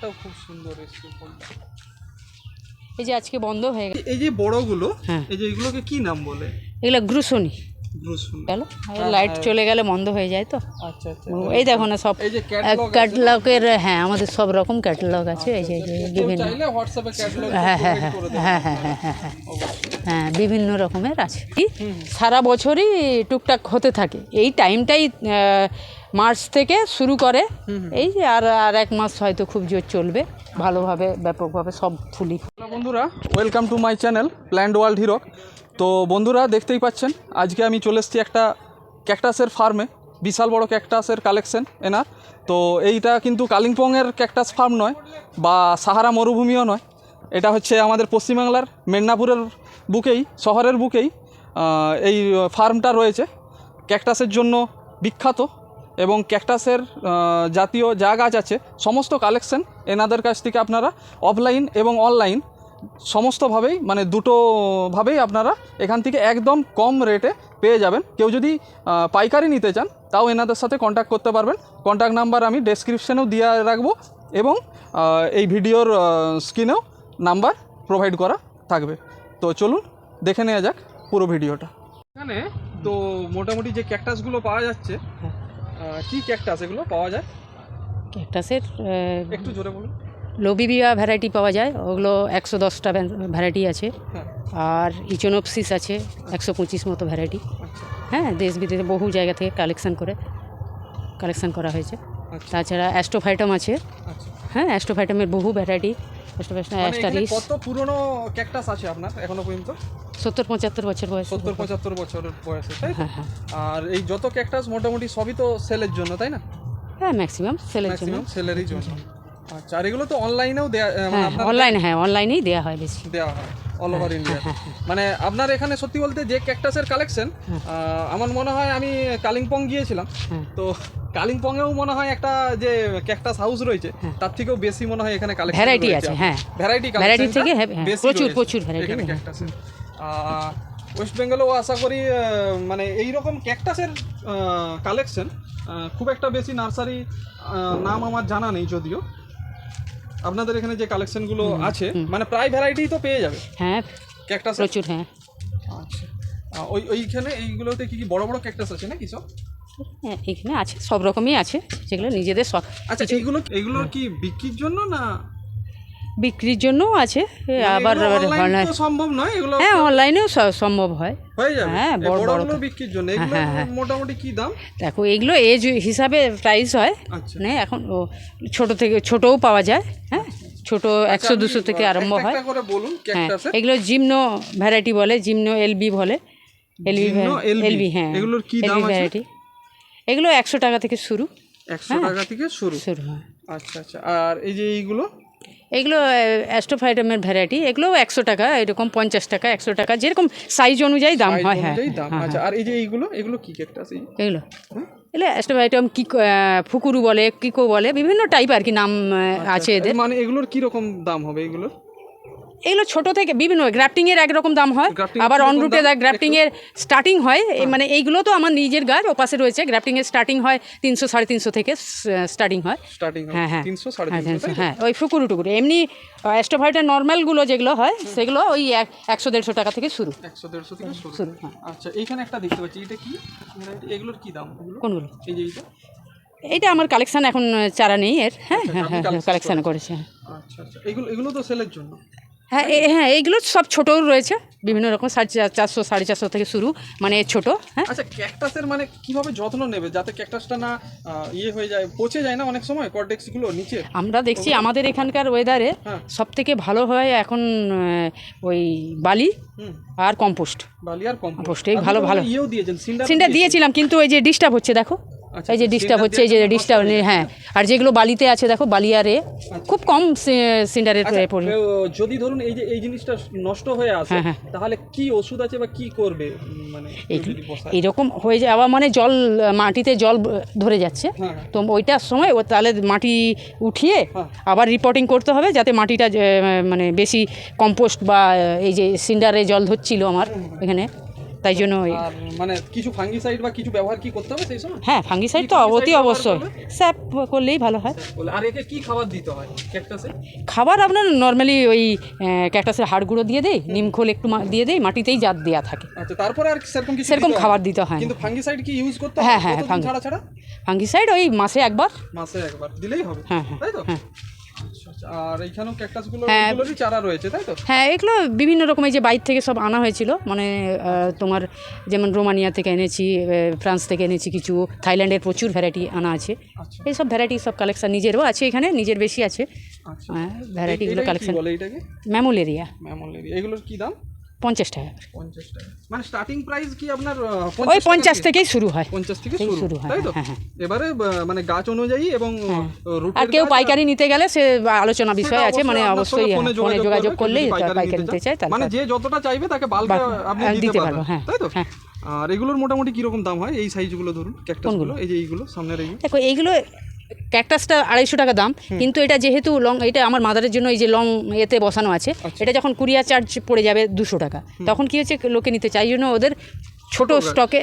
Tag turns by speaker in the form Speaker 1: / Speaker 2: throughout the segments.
Speaker 1: তাও খুব সুন্দর এসছে ফোনটা।
Speaker 2: এই যে আজকে বন্ধ হয়ে গেছে
Speaker 1: এই যে বড়গুলো
Speaker 2: হ্যাঁ।
Speaker 1: এই যে এগুলোকে কি নাম বলে?
Speaker 2: এগুলো গ্রুসনি।
Speaker 1: লাইট
Speaker 2: হ্যাঁ, হ্যাঁ। চলে গেলে বন্ধ হয়ে যায় তো।
Speaker 1: আচ্ছা, আচ্ছা।
Speaker 2: এই দেখো না সব ক্যাটলগের হ্যাঁ আমাদের সব রকম ক্যাটলগ আছে। এই যে আচ্ছা, বিভিন্ন হ্যাঁ হ্যাঁ হ্যাঁ হ্যাঁ হ্যাঁ হ্যাঁ বিভিন্ন রকমের আছে। সারা বছরই টুকটাক হতে থাকে। এই টাইমটাই মার্চ থেকে শুরু করে। এই যে আর আর এক মাস হয়তো খুব জোর চলবে। ভালোভাবে ব্যাপকভাবে সব ফুলি।
Speaker 1: বন্ধুরা welcome to my channel plant world hero তো বন্ধুরা দেখতেই পাচ্ছেন আজকে আমি চলে এসেছি একটা ক্যাকটাসের ফার্মে বিশাল বড় ক্যাকটাসের কালেকশন এনার। তো এইটা কিন্তু কালিম্পংয়ের ক্যাকটাস ফার্ম নয় বা সাহারা মরুভূমিও নয়। এটা হচ্ছে আমাদের পশ্চিমবাংলার মেদিনীপুরের বুকেই শহরের বুকেই এই ফার্মটা রয়েছে। ক্যাকটাসের জন্য বিখ্যাত। এবং ক্যাকটাসের জাতীয় যা গাছ আছে, সমস্ত কালেকশন এনাদের কাছ থেকে আপনারা অফলাইন এবং অনলাইন সমস্তভাবেই মানে দুটোভাবেই আপনারা এখান থেকে একদম কম রেটে পেয়ে যাবেন। কেউ যদি পাইকারি নিতে চান, তাও এনাদের সাথে কন্ট্যাক্ট করতে পারবেন। কন্ট্যাক্ট নাম্বার আমি ডেসক্রিপশনেও দিয়ে রাখব এবং এই ভিডিওর স্ক্রিনেও নাম্বার প্রোভাইড করা থাকবে। তো চলুন, দেখে নেওয়া যাক পুরো ভিডিওটা। এখানে তো মোটামুটি যে ক্যাকটাসগুলো পাওয়া যাচ্ছে কি ক্যাকটাস এগুলো পাওয়া যায়?
Speaker 2: ক্যাকটাসের
Speaker 1: একটু জোরে বলুন।
Speaker 2: লোবিবিয়া ভ্যারাইটি পাওয়া যায় ওগুলো একশো দশটা ভ্যারাইটি আছে।
Speaker 1: হ্যাঁ।
Speaker 2: আর ইচোনোপসিস আছে একশো পঁচিশ মতো ভ্যারাইটি
Speaker 1: আচ্ছা।
Speaker 2: হ্যাঁ দেশ বিদেশে বহু জায়গা থেকে কালেকশান করে কালেকশান করা হয়েছে। তাছাড়া অ্যাস্টোফাইটাম আছে।
Speaker 1: আচ্ছা।
Speaker 2: হ্যাঁ অ্যাস্টোফাইটামের বহু ভ্যারাইটি
Speaker 1: মানে
Speaker 2: অ্যাস্টারিস।
Speaker 1: কত পুরনো ক্যাকটাস আছে আপনার এখনও পর্যন্ত?
Speaker 2: সত্তর পঁচাত্তর বছর বয়স
Speaker 1: সত্তর পঁচাত্তর বছরের বয়সে তাই
Speaker 2: হ্যাঁ হ্যাঁ।
Speaker 1: আর এই যত ক্যাকটাস মোটামুটি সবই তো সেলের জন্য তাই না?
Speaker 2: হ্যাঁ ম্যাক্সিমাম সেলের জন্য।
Speaker 1: ম্যাক্সিমাম সেলেরই জন্য। আচ্ছা আর এগুলো তো অনলাইনেও দেয়া মানে
Speaker 2: হ্যাঁ অনলাইনে হ্যাঁ অনলাইনেই দেওয়া হয় বেশি।
Speaker 1: দেওয়া হয় অল ওভার ইন্ডিয়া মানে আপনার এখানে সত্যি বলতে যে ক্যাকটাসের কালেকশন আমার মনে হয় আমি কালিম্পং গিয়েছিলাম। তো কালিম্পংয়েও মনে হয় একটা যে ক্যাকটাস হাউস রয়েছে তার থেকেও বেশি মনে হয় এখানে কালেকশন
Speaker 2: ভ্যারাইটি আছে হ্যাঁ।
Speaker 1: ভ্যারাইটি
Speaker 2: ভ্যারাইটি থেকে হ্যাঁ, হ্যাঁ, প্রচুর প্রচুর ভ্যারাইটি
Speaker 1: ক্যাকটাসের ওয়েস্ট বেঙ্গলেও আশা করি মানে এই রকম ক্যাকটাসের কালেকশন খুব একটা বেশি নার্সারি নাম আমার জানা নেই যদিও। আপনাদের এখানে যে কালেকশনগুলো আছে মানে প্রায় ভ্যারাইটি তো পেয়ে যাবে।
Speaker 2: হ্যাঁ
Speaker 1: ক্যাকটাস
Speaker 2: প্রচুর হ্যাঁ।
Speaker 1: আচ্ছা। ওই ওইখানে এইগুলোতে কি কি বড় বড় ক্যাকটাস আছে নাকি সব?
Speaker 2: হ্যাঁ, এখানে আছে সব রকমই আছে যেগুলো নিজেদের শখ
Speaker 1: আচ্ছা এইগুলো এগুলো কি বিক্রির জন্য না?
Speaker 2: বিক্রির জন্যও আছে আবার
Speaker 1: অনলাইন তো সম্ভব নয় এগুলো
Speaker 2: হ্যাঁ অনলাইনেও সম্ভব হয়।
Speaker 1: হ্যাঁ,
Speaker 2: বড়- বড়
Speaker 1: বিক্রির জন্য।
Speaker 2: হ্যাঁ, হ্যাঁ।
Speaker 1: মোটামুটি কি দাম?
Speaker 2: দেখো এগুলো এজ হিসাবে প্রাইস হয়।
Speaker 1: আচ্ছা।
Speaker 2: মানে এখন ছোট থেকে ছোটও পাওয়া যায় হ্যাঁ? ছোট একশো দুশো থেকে আরম্ভ হয়।
Speaker 1: বলুন
Speaker 2: হ্যাঁ এগুলো জিমনো ভ্যারাইটি বলে জিমনো এলবি বলে। LB LB. হ্যাঁ।
Speaker 1: এগুলোর কি দাম
Speaker 2: এলবি ভ্যারাইটি এগুলো একশো টাকা থেকে শুরু।
Speaker 1: একশো টাকা থেকে শুরু।
Speaker 2: শুরু হয়।
Speaker 1: আচ্ছা আচ্ছা। আর এই যে এইগুলো?
Speaker 2: এগুলো অ্যাস্টোফাইটামের ভ্যারাইটি এগুলো একশো টাকা এরকম পঞ্চাশ টাকা একশো টাকা যেরকম সাইজ অনুযায়ী দাম হয় হ্যাঁ।
Speaker 1: আচ্ছা আর এই যে এইগুলো এগুলো কি ক্যাকটাস
Speaker 2: এগুলো। এগুলো অ্যাস্টোফাইটাম কি ফুকুরু বলে কিকো বলে বিভিন্ন টাইপ আর কি নাম আছে এদের।
Speaker 1: মানে এগুলোর কি রকম দাম হবে এগুলোর?
Speaker 2: এগুলো ছোট থেকে বিভিন্ন গ্রাফটিং এর একরকম দাম হয়। আবার অনরুটে
Speaker 1: দাম?
Speaker 2: গ্রাফটিং এর স্টার্টিং হয় এই মানে এইগুলো তো আমার নিজের গাছ ওপাশে রয়েছে। গ্রাফটিং এর স্টার্টিং হয় তিনশো সাড়ে তিনশো থেকে স্টার্টিং হয়। হ্যাঁ হ্যাঁ হ্যাঁ। হ্যাঁ, হ্যাঁ ওই ফুকুরু টুকুরু। এমনি অ্যাস্টোফাইটার নর্মালগুলো যেগুলো হয় সেগুলো ওই এক- একশো দেড়শো টাকা থেকে শুরু।
Speaker 1: একশো দেড়শো থেকে শুরু।
Speaker 2: হ্যাঁ।
Speaker 1: আচ্ছা এইখানে একটা দেখতে পাচ্ছি এটা কি? এগুলোর কি দাম?
Speaker 2: কোনগুলো?
Speaker 1: এই যে এইটা?
Speaker 2: আমার কালেকশন এখন চারা নেই এর। হ্যাঁ হ্যাঁ
Speaker 1: আপনি
Speaker 2: হ্যাঁ কালেকশন করেছে। হ্যাঁ।
Speaker 1: আচ্ছা আচ্ছা। এগুলো এগুলো তো সেলের জন্য?
Speaker 2: হ্যাঁ হ্যাঁ এইগুলো সব ছোটও রয়েছে। বিভিন্ন রকম সাড়ে চারশো সাড়ে চারশো থেকে শুরু মানে ছোট হ্যাঁ।
Speaker 1: আচ্ছা ক্যাকটাসের মানে কীভাবে যত্ন নেবে? যাতে ক্যাকটাসটা না ইয়ে হয়ে যায় পচে যায় না অনেক সময় কর্ডেক্সগুলো নিচে?
Speaker 2: আমরা দেখছি আমাদের এখানকার ওয়েদারে
Speaker 1: হ্যাঁ।
Speaker 2: সব থেকে ভালো হয় এখন ওই বালি আর কম্পোস্ট
Speaker 1: বালি আর কম্পোস্ট
Speaker 2: এই ভালো, ভালো।
Speaker 1: ইয়েও দিয়েছেন
Speaker 2: সিনটা দিয়েছিলাম কিন্তু ওই যে ডিস্টার্ব হচ্ছে দেখো। এই যে
Speaker 1: আচ্ছা,
Speaker 2: ডিস্টার্ব হচ্ছে এই যে ডিস্টার্ব
Speaker 1: হয়ে
Speaker 2: হ্যাঁ। আর যেগুলো বালিতে আছে দেখো বালিয়ারে খুব কম সিন্ডারের
Speaker 1: আচ্ছা, যদি ধরুন এই যে এই জিনিসটা নষ্ট হয়ে আসে
Speaker 2: হ্যাঁ, হ্যাঁ।
Speaker 1: তাহলে কি ওষুধ আছে বা কি করবে? মানে?
Speaker 2: এইরকম হয়ে যাওয়া মানে জল মাটিতে জল ধরে যাচ্ছে।
Speaker 1: হ্যাঁ,
Speaker 2: তো ওইটার সময় ও তাহলে মাটি উঠিয়ে। আবার রিপোর্টিং করতে হবে যাতে মাটিটা মানে বেশি কম্পোস্ট বা এই যে সিন্ডারে জল ধরছিল আমার এখানে। তাই জন্য ওই-
Speaker 1: আর মানে কিছু ফাঙ্গিসাইড বা কিছু ব্যবহার কি করতে হবে সেই সময়?
Speaker 2: হ্যাঁ ফাঙ্গিসাইড তো অতি অবশ্যই? স্যাপ করলেই ভালো হয়।
Speaker 1: আর একে কি খাবার দিতে হয় ক্যাকটাসে
Speaker 2: খাবার আপনার নর্মালি ওই ক্যাকটাসের হাড় গুঁড়ো দিয়ে দেয় নিমখোল একটু দিয়ে দেয় মাটিতেই জাত দেওয়া থাকে।
Speaker 1: আচ্ছা তারপরে আর সেরকম কিছু
Speaker 2: সেরকম খাবার দিতে হয়।
Speaker 1: কিন্তু ফাঙ্গিসাইড কি ইউজ করতে
Speaker 2: হ্যাঁ,
Speaker 1: হ্যাঁ, ছাড়া
Speaker 2: ফাঙ্গিসাইড ওই মাসে একবার।
Speaker 1: মাসে একবার। দিলেই হবে।
Speaker 2: হ্যাঁ, হ্যাঁ,
Speaker 1: তাই তো?
Speaker 2: হ্যাঁ।
Speaker 1: আচ্ছা, আচ্ছা। আর এইখানেও ক্যাকটাসগুলো
Speaker 2: হ্যাঁ।
Speaker 1: এগুলোরই চারা রয়েছে তাই তো?
Speaker 2: হ্যাঁ এগুলো বিভিন্ন রকমের যে বাইর থেকে সব আনা হয়েছিল। মানে তোমার যেমন রোমানিয়া থেকে এনেছি ফ্রান্স থেকে এনেছি কিছু থাইল্যান্ডের প্রচুর ভ্যারাইটি আনা আছে।
Speaker 1: এই
Speaker 2: এইসব ভ্যারাইটি সব কালেকশন নিজেরও আছে এখানে নিজের বেশি আছে।
Speaker 1: আচ্ছা।
Speaker 2: ভ্যারাইটিগুলো
Speaker 1: এটাকে কি
Speaker 2: কালেকশন। ম্যামোলেরিয়া।
Speaker 1: ম্যামোলেরিয়া। এগুলোর কী দাম?
Speaker 2: পঞ্চাশ টাকা
Speaker 1: পঞ্চাশ টাকা। মানে স্টার্টিং প্রাইস কি আপনার
Speaker 2: ওই পঞ্চাশ থেকেই শুরু হয়।
Speaker 1: পঞ্চাশ থেকে শুরু।
Speaker 2: হয়,
Speaker 1: তাই তো?
Speaker 2: হ্যাঁ, হ্যাঁ।
Speaker 1: এবারে মানে গাছ অনুযায়ী এবং রুটের
Speaker 2: আর কেউ পাইকারি নিতে গেলে সে আলোচনা বিষয় আছে মানে অবশ্যই হ্যাঁ, ফোনে যোগাযোগ করলেই পাইকারি নিতে চায়
Speaker 1: মানে যে যতটা চাইবে তাকে বাল্কে আপনি
Speaker 2: হ্যাঁ,
Speaker 1: দিতে পারবেন।
Speaker 2: পারব, হ্যাঁ,
Speaker 1: তাই তো?
Speaker 2: হ্যাঁ।
Speaker 1: আর এগুলোর মোটামুটি কীরকম দাম হয়? এই সাইজগুলো ধরুন ক্যাকটাসগুলো এই যে এইগুলো সামনের এইগুলো।
Speaker 2: দেখো এইগুলো ক্যাকটাসটা আড়াইশো টাকা দাম। কিন্তু এটা যেহেতু লং এটা আমার মাদারের জন্য এই যে লং এতে বসানো আছে
Speaker 1: আচ্ছা।
Speaker 2: এটা যখন কুরিয়ার চার্জ পড়ে যাবে দুশো টাকা। তখন কি হচ্ছে লোকে নিতে চাই জন্য ওদের ছোট স্টকে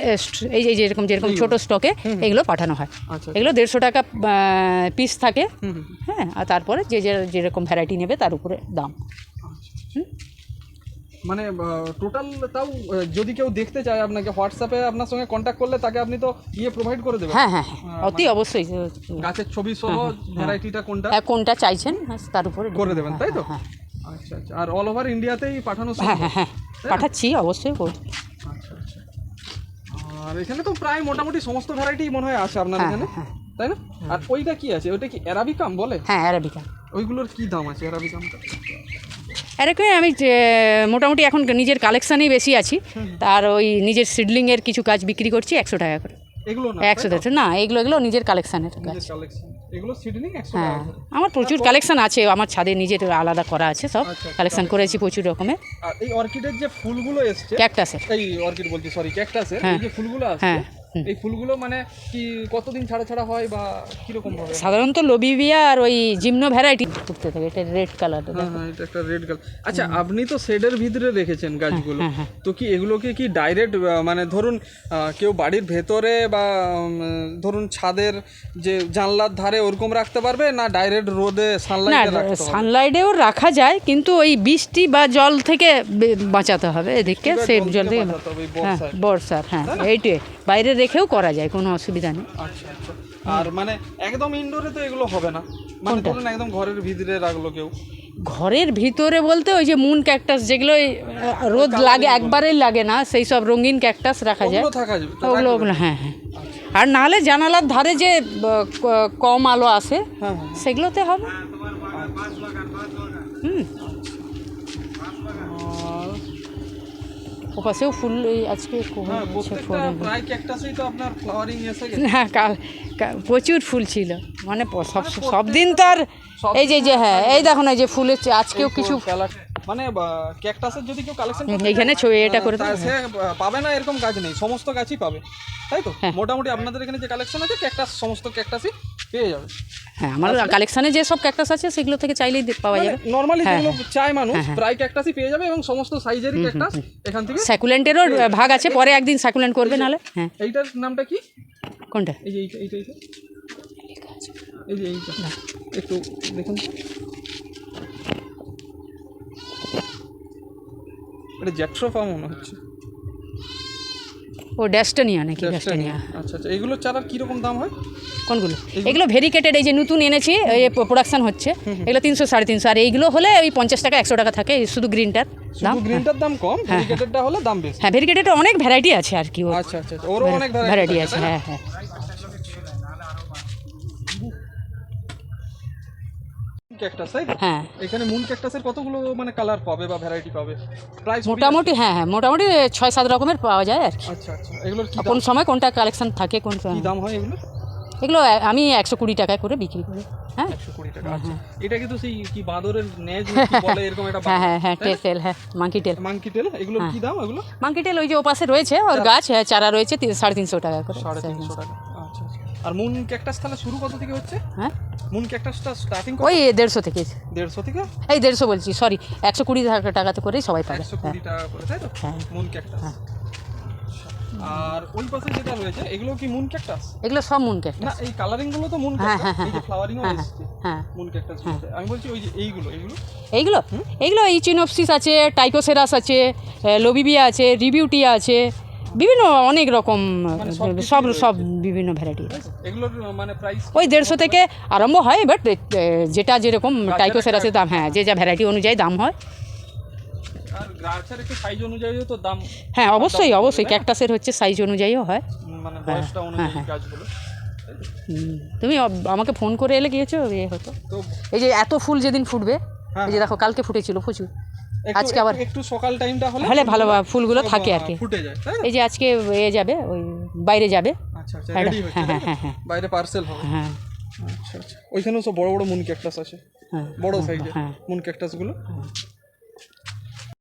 Speaker 2: এই যে এই যে এরকম যেরকম ছোট স্টকে এগুলো পাঠানো হয়।
Speaker 1: আচ্ছা
Speaker 2: এগুলো দেড়শো টাকা পিস থাকে।
Speaker 1: হুম, হুম,
Speaker 2: হ্যাঁ আর তারপরে যে যে যেরকম ভ্যারাইটি নেবে তার উপরে দাম।
Speaker 1: মানে টোটাল তাও যদি কেউ দেখতে চায় আপনাকে হোয়াটসঅ্যাপে আপনার সঙ্গে কন্ট্যাক্ট করলে তাকে আপনি তো ইয়ে প্রোভাইড করে দেবেন।
Speaker 2: হ্যাঁ হ্যাঁ হ্যাঁ অতি অবশ্যই।
Speaker 1: গাছের ছবি সহ ভ্যারাইটিটা কোনটা?
Speaker 2: হ্যাঁ কোনটা চাইছেন হ্যাঁ, তার উপরে
Speaker 1: করে দেবেন তাই তো?
Speaker 2: হ্যাঁ
Speaker 1: আচ্ছা আচ্ছা। আর অল ওভার ইন্ডিয়াতেই পাঠানো
Speaker 2: হ্যাঁ হ্যাঁ হ্যাঁ। পাঠাচ্ছি অবশ্যই।
Speaker 1: আচ্ছা আচ্ছা। আর এখানে তো প্রায় মোটামুটি সমস্ত ভ্যারাইটি মনে হয় আছে আপনার
Speaker 2: হ্যাঁ,
Speaker 1: এখানে
Speaker 2: হ্যাঁ।
Speaker 1: তাই না? আর ওইটা কি আছে? ওইটা কি অ্যারাবিকাম বলে?
Speaker 2: হ্যাঁ অ্যারাবিকা
Speaker 1: ওইগুলোর কি দাম আছে অ্যারাবিকামটা
Speaker 2: এরকমই আমি মোটামুটি এখন নিজের কালেকশানেই বেশি আছি। তার ওই নিজের সিডলিংয়ের কিছু গাছ বিক্রি করছি একশো টাকা করে। একশো দেড়শো না এগুলো এগুলো নিজের কালেকশানের গাছ
Speaker 1: কালেকশন
Speaker 2: হ্যাঁ আমার প্রচুর কালেকশন আছে আমার ছাদে নিজের আলাদা করা আছে সব।
Speaker 1: আচ্ছা,
Speaker 2: কালেকশন করেছি প্রচুর রকমের।
Speaker 1: এই অর্কিডের যে ফুলগুলো এসছে
Speaker 2: ক্যাকটাসের।
Speaker 1: এই অর্কিড বলছি সরি ক্যাকটাসের
Speaker 2: হ্যাঁ।
Speaker 1: যে ফুলগুলো আছে
Speaker 2: হ্যাঁ।
Speaker 1: এই ফুলগুলো মানে কি কতদিন ছাড়া ছাড়া হয় বা কীরকম ভাবে?
Speaker 2: সাধারণত লোবিভিয়া আর ওই জিমনো ভ্যারাইটি ফুটতে থাকে এটা রেড কালার
Speaker 1: হ্যাঁ হ্যাঁ এটা একটা রেড কালার আচ্ছা আপনি তো শেডের ভিতরে রেখেছেন গাছগুলো।
Speaker 2: হ্যাঁ, হ্যাঁ।
Speaker 1: তো কি এগুলোকে কি ডাইরেক্ট মানে ধরুন কেউ বাড়ির ভেতরে বা ধরুন ছাদের যে জানলার ধারে ওরকম রাখতে পারবে না ডাইরেক্ট রোদে সানলাইটে রাখতে
Speaker 2: সানলাইটেও রাখা যায় কিন্তু ওই বৃষ্টি বা জল থেকে বাঁচাতে হবে এদিকে
Speaker 1: এবার
Speaker 2: সে
Speaker 1: জল থেকে
Speaker 2: হ্যাঁ বর্ষার হ্যাঁ এইটাই। বাইরে রেখেও করা যায় কোনো অসুবিধা নেই।
Speaker 1: আচ্ছা আচ্ছা। আর মানে একদম ইনডোরে তো এগুলো হবে না। মানে ধরুন একদম ঘরের ভিতরে রাখল কেউ।
Speaker 2: ঘরের ভিতরে বলতে ওই যে মুন ক্যাকটাস যেগুলো রোদ লাগে একবারেই লাগে না সেই সব রঙিন ক্যাকটাস রাখা যায়।
Speaker 1: ওগুলো
Speaker 2: ওগুলো হ্যাঁ হ্যাঁ। আর নাহলে জানালার ধারে যে কম আলো আসে
Speaker 1: হ্যাঁ হ্যাঁ।
Speaker 2: সেগুলোতে হবে। হুম। ওপাশেও ফুল এই আজকে
Speaker 1: হ্যাঁ
Speaker 2: হচ্ছে
Speaker 1: প্রায় ক্যাকটাসেই তো আপনার ফ্লাওয়ারিং এসে
Speaker 2: না কাল প্রচুর ফুল ছিল। মানে সব সব দিন তো আর এই যে যে হ্যাঁ এই দেখো না এই যে ফুলের আজকেও কিছু
Speaker 1: মানে ক্যাকটাসের যদি কেউ কালেকশন
Speaker 2: এইখানে ছবি এটা করে।
Speaker 1: সে পাবে না এরকম গাছ নেই। সমস্ত গাছই পাবে। তাই তো?
Speaker 2: হ্যাঁ।
Speaker 1: মোটামুটি আপনাদের এখানে যে কালেকশন আছে ক্যাকটাস সমস্ত ক্যাকটাসই পেয়ে যাবে।
Speaker 2: হ্যাঁ আমার কালেকশানে যে সব ক্যাকটাস আছে সেগুলো থেকে চাইলেই পাওয়া যাবে।
Speaker 1: নর্মালি
Speaker 2: হ্যাঁ,
Speaker 1: যেগুলো চায় মানুষ প্রায় ক্যাকটাসই পেয়ে যাবে এবং সমস্ত সাইজেরই ক্যাকটাস এখান থেকে
Speaker 2: স্যাকুলেন্টেরও ভাগ আছে পরে একদিন স্যাকুলেন্ট করবে নাহলে হ্যাঁ।
Speaker 1: এইটার নামটা কি?
Speaker 2: কোনটা?
Speaker 1: এই যে এইটা এই যে এইটা। একটু দেখুন। এটা জ্যাট্রোফা মনে হচ্ছে।
Speaker 2: ও ড্যাস্টানিয়া নাকি ড্যাস্টানিয়া
Speaker 1: আচ্ছা আচ্ছা। এগুলো চারার কীরকম দাম হয়?
Speaker 2: কোনগুলো? এগুলো ভেরিকেটেড এই যে নতুন এনেছি এই প্রোডাকশন হচ্ছে এগুলো তিনশো সাড়ে তিনশো। আর এইগুলো হলে ওই পঞ্চাশ টাকা একশো টাকা থাকে শুধু গ্রিনটার দাম।
Speaker 1: গ্রিনটার দাম কম ভেরিকেটেডটা হলে দাম বেশি।
Speaker 2: হ্যাঁ ভেরিকেটেডটা অনেক ভ্যারাইটি আছে আর কি ও।
Speaker 1: আচ্ছা আচ্ছা আচ্ছা, ওরও অনেক
Speaker 2: ভ্যারাইটি আছে হ্যাঁ হ্যাঁ।
Speaker 1: ক্যাকটাস তাই
Speaker 2: হ্যাঁ।
Speaker 1: এখানে মুন ক্যাকটাসের কতগুলো মানে কালার পাবে বা ভ্যারাইটি পাবে? প্রাইস
Speaker 2: মোটামুটি হ্যাঁ হ্যাঁ মোটামুটি ছয় সাত রকমের পাওয়া যায় আর কি।
Speaker 1: আচ্ছা আচ্ছা। এগুলোর কি
Speaker 2: কোন সময় কোনটা কালেকশন থাকে কোন
Speaker 1: কি দাম হয় এগুলো
Speaker 2: এগুলো আমি একশো কুড়ি টাকায় করে বিক্রি করি হ্যাঁ।
Speaker 1: একশো কুড়ি টাকা আচ্ছা। এটা কিন্তু সেই কি বাঁদরের নেজ বলে এরকম একটা
Speaker 2: হ্যাঁ হ্যাঁ হ্যাঁ টেল টেল হ্যাঁ মাঙ্কি টেল
Speaker 1: মাংকি টেল এগুলোর কি দাম এগুলো
Speaker 2: মাঙ্কি টেল ওই যে ওপাশে রয়েছে ওর গাছ হ্যাঁ, চারা রয়েছে সাড়ে তিনশো টাকা করে।
Speaker 1: সাড়ে তিনশো টাকা। আর মুন ক্যাকটাস তাহলে শুরু কত থেকে হচ্ছে?
Speaker 2: হ্যাঁ?
Speaker 1: মুন ক্যাকটাসটা স্টার্টিং
Speaker 2: ওই দেড়শো থেকে।
Speaker 1: দেড়শো থেকে?
Speaker 2: এই দেড়শো বলছি সরি একশো কুড়ি টাকা টাকাতে করেই সবাই পাবে।
Speaker 1: একশো কুড়ি টাকা করে তাই তো?
Speaker 2: হ্যাঁ।
Speaker 1: মুন ক্যাকটাস আর ওই পাশে যেটা রয়েছে এগুলো কি মুন ক্যাকটাস
Speaker 2: এগুলো সব মুন ক্যাকটাস
Speaker 1: না এই কালারিংগুলো তো মুন
Speaker 2: হ্যাঁ,
Speaker 1: ক্যাকটাস
Speaker 2: হ্যাঁ,
Speaker 1: এই যে
Speaker 2: হ্যাঁ,
Speaker 1: ফ্লাওয়ারিং
Speaker 2: হ্যাঁ,
Speaker 1: এসেছে।
Speaker 2: হ্যাঁ
Speaker 1: মুন ক্যাকটাস আমি বলছি ওই যে এইগুলো এইগুলো?
Speaker 2: এইগুলো এইগুলো ইচিনোপসিস আছে টাইকোসেরাস আছে লোবিবিয়া আছে রিবিউটিয়া আছে বিভিন্ন অনেক রকম সব সব বিভিন্ন ভ্যারাইটি
Speaker 1: মানে
Speaker 2: ওই দেড়শো থেকে আরম্ভ হয় বাট যেটা যেরকম টাইকোসের আছে দাম হ্যাঁ যে যা ভ্যারাইটি অনুযায়ী দাম হয়। হ্যাঁ অবশ্যই অবশ্যই ক্যাকটাসের হচ্ছে সাইজ অনুযায়ীও হয়।
Speaker 1: মানে অনুযায়ী গাছগুলো।
Speaker 2: হুম, তুমি আমাকে ফোন করে এলে গিয়েছো? এ হতো। এই যে এত ফুল যেদিন ফুটবে
Speaker 1: হ্যাঁ,
Speaker 2: এই যে দেখো কালকে ফুটেছিল প্রচুর। আজকে আবার
Speaker 1: একটু- সকাল টাইমটা হলে
Speaker 2: হলে ভালো ফুলগুলো থাকে আর কি।
Speaker 1: ফুটে যায়?
Speaker 2: এই যে আজকে এ যাবে ওই বাইরে যাবে।
Speaker 1: আচ্ছা আচ্ছা
Speaker 2: হ্যাঁ,
Speaker 1: রেডি হচ্ছে
Speaker 2: হ্যাঁ, হ্যাঁ, হ্যাঁ।
Speaker 1: বাইরে পার্সেল হবে।
Speaker 2: হ্যাঁ।
Speaker 1: আচ্ছা আচ্ছা। ওইখানেও সব বড় বড় মুন ক্যাকটাস আছে।
Speaker 2: হ্যাঁ।
Speaker 1: বড় সাইজের
Speaker 2: হ্যাঁ।
Speaker 1: মুন ক্যাকটাসগুলো।